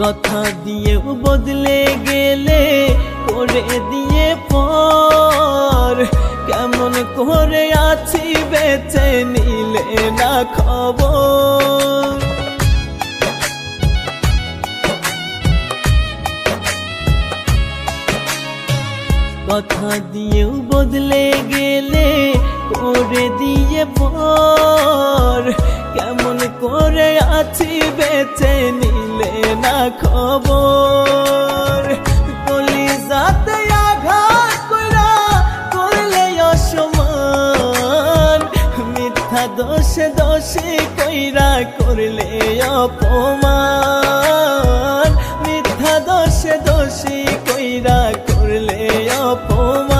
কথা দিয়েও বদলে গেলে, করে দিয়ে পর। কেমন করে আছি বেঁচে নিলে না খবর? কথা দিয়েও বদলে গেলে, করে দিয়ে পর। কেমন করে আছি বেঁচে নিলে খবর। কলিজাতে আঘাত কইরা করলে অসমান মিথ্যা দোষে দোষে কইরা করলে অপমান। মিথ্যা দোষে দোষী কইরা করলে অপমান।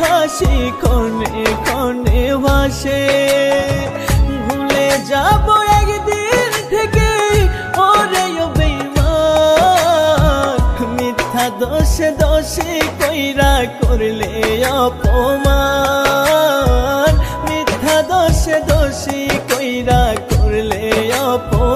হাসি ক্ষণে ক্ষণে ভাসে। ভুলে যাব একদিন থেকে, ওরে মিথ্যা দোষে দোষে কইরা করলে অপমান। মিথ্যা দোষে দোষী কইরা করলে অপমান।